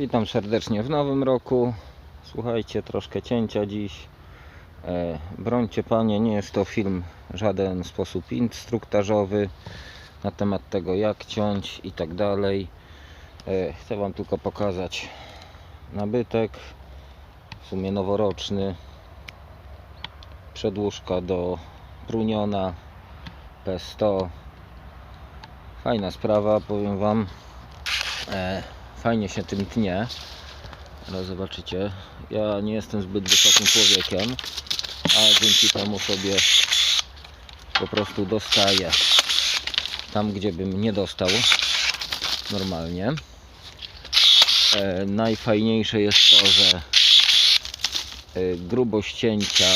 Witam serdecznie w nowym roku. Słuchajcie, troszkę cięcia dziś. E, brońcie panie, nie jest to film w żaden sposób instruktażowy na temat tego jak ciąć i tak dalej. E, chcę wam tylko pokazać nabytek, w sumie noworoczny. Przedłużka do Pruniona P100. Fajna sprawa, powiem wam. E, fajnie się tym tnie. Ale zobaczycie, ja nie jestem zbyt wysokim człowiekiem, a dzięki temu sobie po prostu dostaję tam, gdzie bym nie dostał normalnie. E, najfajniejsze jest to, że e, grubość cięcia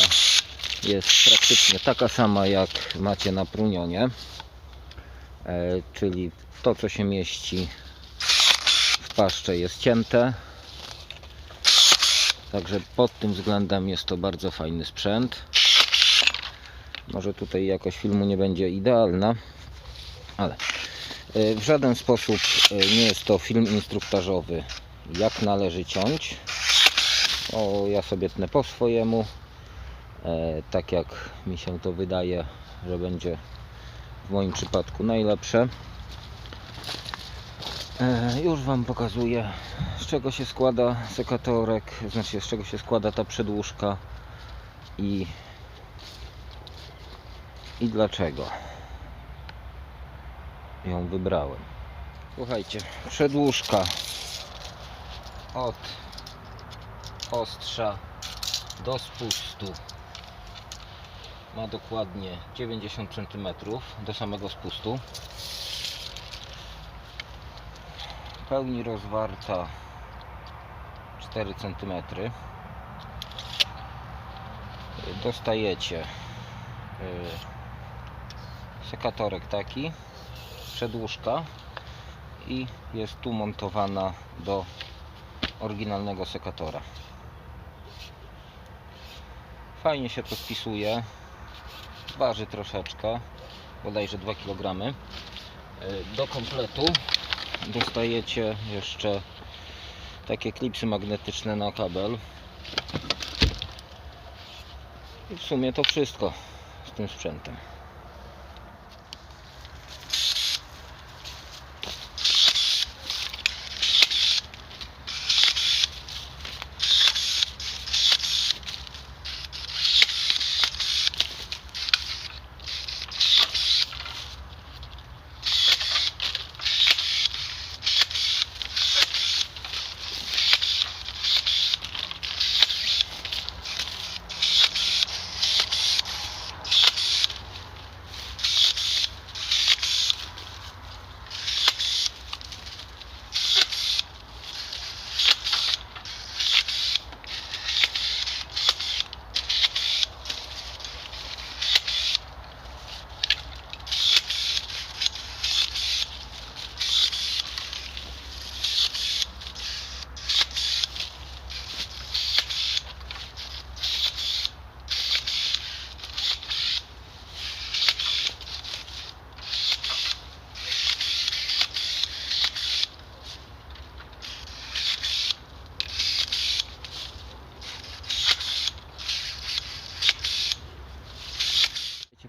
jest praktycznie taka sama jak macie na prunionie, e, czyli to co się mieści paszcze jest cięte. Także pod tym względem jest to bardzo fajny sprzęt. Może tutaj jakoś filmu nie będzie idealna, ale e, w żaden sposób e, nie jest to film instruktażowy, jak należy ciąć. O, ja sobie tnę po swojemu, e, tak jak mi się to wydaje, że będzie w moim przypadku najlepsze. E, Już Wam pokazuję z czego się składa sekatorek, znaczy z czego się składa ta przedłużka i, i dlaczego ją wybrałem. Słuchajcie, przedłużka od ostrza do spustu ma dokładnie 90 cm do samego spustu. W pełni rozwarta 4 cm dostajecie y, sekatorek taki przedłużka i jest tu montowana do oryginalnego sekatora. Fajnie się to spisuje waży troszeczkę bodajże 2 kg Y, do kompletu dostajecie jeszcze takie klipsy magnetyczne na kabel. I w sumie to wszystko z tym sprzętem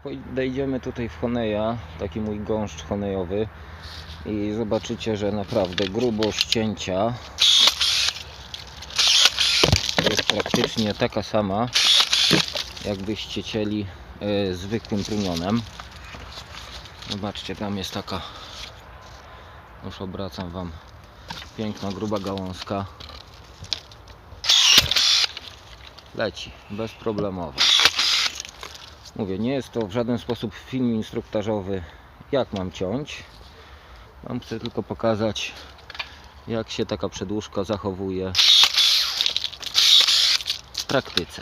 Podejdziemy tutaj w Honeja, taki mój gąszcz honejowy i zobaczycie, że naprawdę grubość cięcia jest praktycznie taka sama jakbyście cięli e, zwykłym prunionem. Zobaczcie, tam jest taka już obracam Wam piękna, gruba gałązka leci, bezproblemowo Mówię, nie jest to w żaden sposób film instruktażowy, jak mam ciąć. Wam chcę tylko pokazać, jak się taka przedłużka zachowuje w praktyce.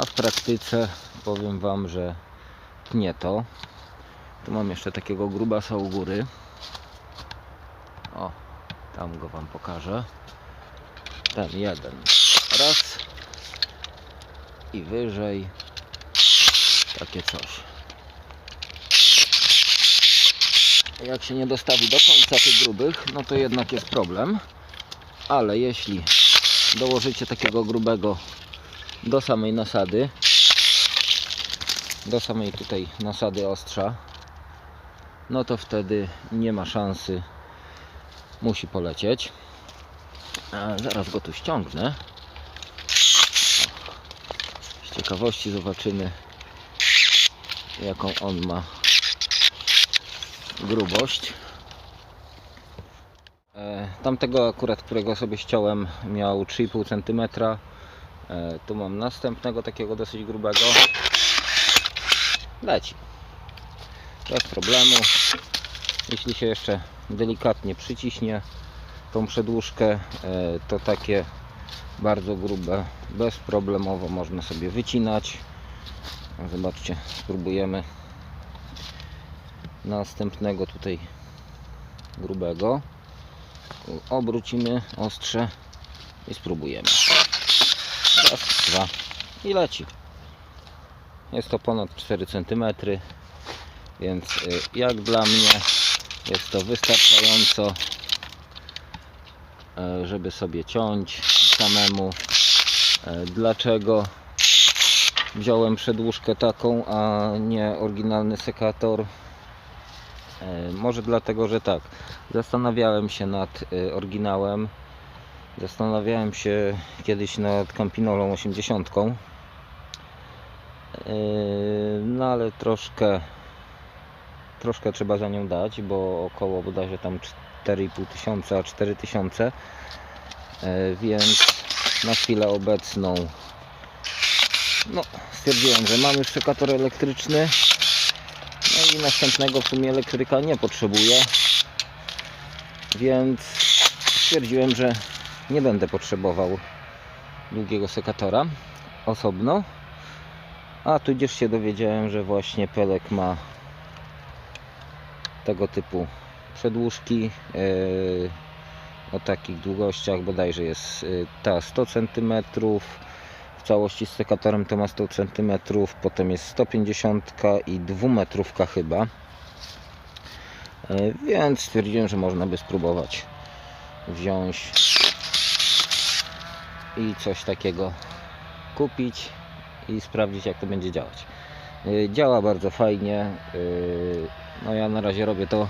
A w praktyce powiem Wam, że tnie to. Tu mam jeszcze takiego grubasa u góry. O, tam go Wam pokażę. Ten jeden. Raz. I wyżej takie coś. Jak się nie dostawi do końca tych grubych, no to jednak jest problem. Ale jeśli dołożycie takiego grubego do samej nasady, do samej tutaj nasady ostrza, no to wtedy nie ma szansy, musi polecieć. A zaraz go tu ściągnę. Z ciekawości zobaczymy, jaką on ma grubość. E, Tamtego akurat, którego sobie ściąłem, miał 3,5 cm. E, Tu mam następnego takiego dosyć grubego. Leci. Bez problemu. Jeśli się jeszcze delikatnie przyciśnie tą przedłużkę, e, to takie bardzo grube bezproblemowo można sobie wycinać. Zobaczcie, spróbujemy następnego tutaj grubego. Obrócimy ostrze i spróbujemy. Raz, dwa i leci. Jest to ponad 4 cm, więc y, jak dla mnie jest to wystarczająco, e, żeby sobie ciąć samemu. E, Dlaczego wziąłem przedłużkę taką, a nie oryginalny sekator? E, Może dlatego, że tak. Zastanawiałem się nad e, oryginałem. Zastanawiałem się kiedyś nad Campinolą 80. E, No ale troszkę troszkę trzeba za nią dać, bo około bodajże tam 4,5 tysiąca, 4 tysiące. Więc na chwilę obecną no, stwierdziłem, że mam już sekator elektryczny. No i następnego w sumie elektryka nie potrzebuję. Więc stwierdziłem, że nie będę potrzebował długiego sekatora osobno. A tudzież się dowiedziałem, że właśnie Pelek ma tego typu przedłużki yy, o takich długościach bodajże jest yy, ta 100 cm w całości z sekatorem to ma 100 cm potem jest 150 i 2 metrówka chyba. Yy, więc stwierdziłem, że można by spróbować wziąć i coś takiego kupić i sprawdzić jak to będzie działać. Yy, działa bardzo fajnie. Yy, no ja na razie robię to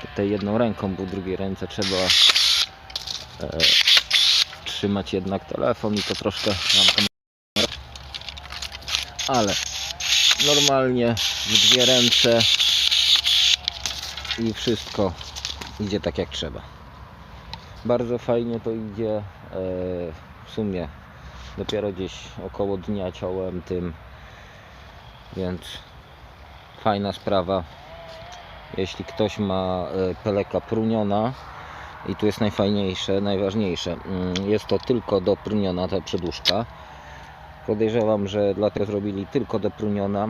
tutaj jedną ręką, bo drugiej ręce trzeba e, trzymać jednak telefon i to troszkę mam. Ale normalnie w dwie ręce i wszystko idzie tak jak trzeba. Bardzo fajnie to idzie. E, w sumie dopiero gdzieś około dnia ciąłem tym, więc fajna sprawa jeśli ktoś ma e, peleka pruniona i tu jest najfajniejsze, najważniejsze. Mm, jest to tylko do pruniona ta przedłużka. Podejrzewam, że dlatego zrobili tylko do pruniona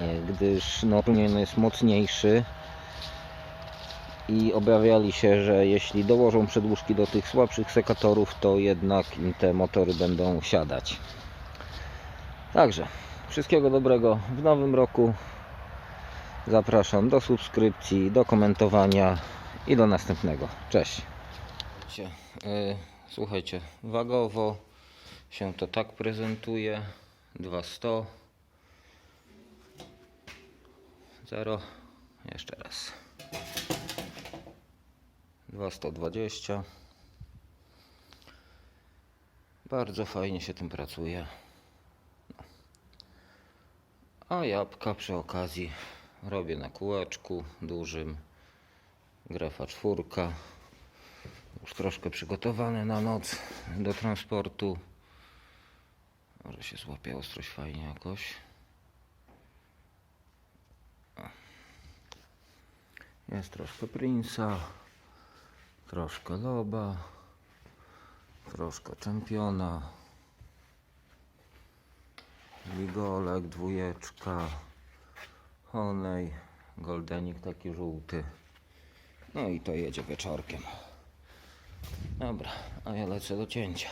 e, gdyż no, pruniony jest mocniejszy. I obawiali się, że jeśli dołożą przedłużki do tych słabszych sekatorów to jednak im te motory będą siadać. Także wszystkiego dobrego w nowym roku. Zapraszam do subskrypcji, do komentowania i do następnego. Cześć. Słuchajcie, yy, słuchajcie, wagowo się to tak prezentuje. 200 0 jeszcze raz 220 bardzo fajnie się tym pracuje no. a jabłka przy okazji robię na kółeczku dużym grefa czwórka. Już troszkę przygotowane na noc do transportu. Może się złapie ostrość fajnie jakoś. Jest troszkę Prince'a troszkę Loba troszkę Czempiona. Ligolek, dwójeczka Honej, goldenik taki żółty. No i to jedzie wieczorkiem. Dobra, a ja lecę do cięcia.